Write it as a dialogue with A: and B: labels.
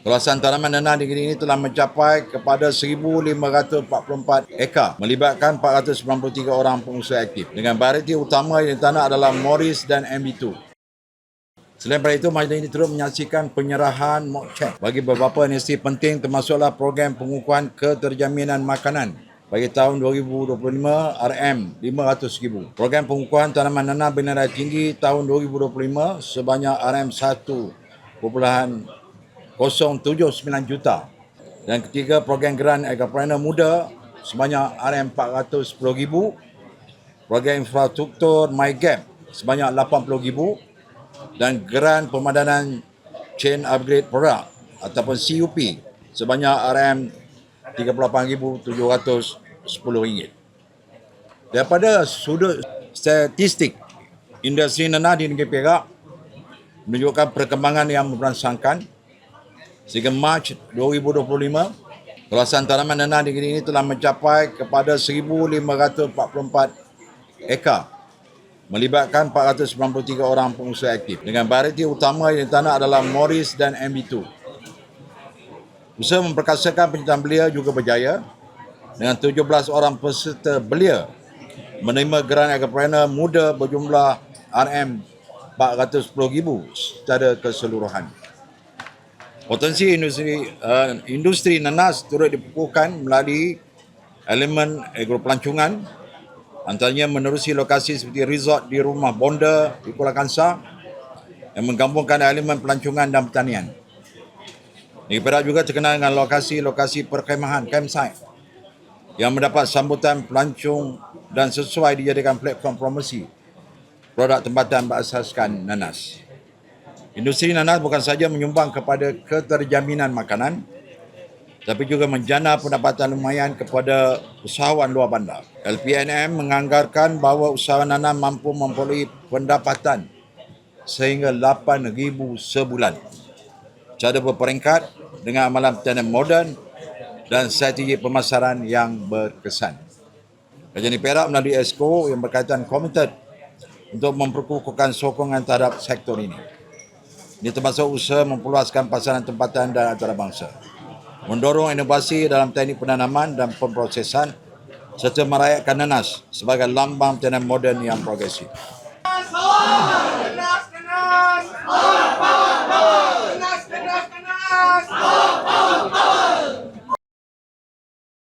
A: Kawasan tanaman nanas di negeri ini telah mencapai kepada 1,544 ekar melibatkan 493 orang pengusaha aktif. Dengan variety utama yang ditanam adalah Morris dan MB2. Selain daripada itu, majlis ini turut menyaksikan penyerahan mock check bagi beberapa inisiatif penting termasuklah program pengukuhan keterjaminan makanan bagi tahun 2025 RM 500,000. Program pengukuhan tanaman nanas bernilai tinggi tahun 2025 sebanyak RM 1.079 juta. Dan ketiga, program geran agripreneur muda sebanyak RM410,000. Program infrastruktur MyGap sebanyak RM80,000 dan geran pemadanan chain upgrade product ataupun CUP sebanyak RM38,710. Daripada sudut statistik industri nanas di negeri Perak menunjukkan perkembangan yang merangsangkan sehingga Mac 2025 kawasan tanaman nanas di negeri ini telah mencapai kepada 1,544 ekar melibatkan 493 orang pengusaha aktif. Dengan variety utama yang ditanam adalah Morris dan MB2. Usaha memperkasakan penyertaan belia juga berjaya dengan 17 orang peserta belia menerima geran agripreneur muda berjumlah RM 410,000 secara keseluruhan. Potensi industri uh, industri nanas turut dipukuhkan melalui elemen agropelancongan antaranya menerusi lokasi seperti resort di rumah bonda di Kuala Kangsar yang menggabungkan elemen pelancongan dan pertanian. Negeri Perak juga terkenal dengan lokasi-lokasi perkhemahan campsite yang mendapat sambutan pelancong dan sesuai dijadikan platform promosi produk tempatan berasaskan nanas. Industri nanas bukan saja menyumbang kepada keterjaminan makanan tapi juga menjana pendapatan lumayan kepada usahawan luar bandar. LPNM menganggarkan bahawa usahawan nanas mampu memperoleh pendapatan sehingga 8,000 sebulan. Cara berperingkat dengan amalan pertanian moden dan strategi pemasaran yang berkesan. Kerajaan Perak melalui ESCO yang berkaitan komited untuk memperkukuhkan sokongan terhadap sektor ini. Ini termasuk usaha memperluaskan pasaran tempatan dan antarabangsa. Mendorong inovasi dalam teknik penanaman dan pemprosesan serta merayakan nanas sebagai lambang pertanian moden yang progresif.
B: Kenas, kenas! Kenas, kenas, kenas!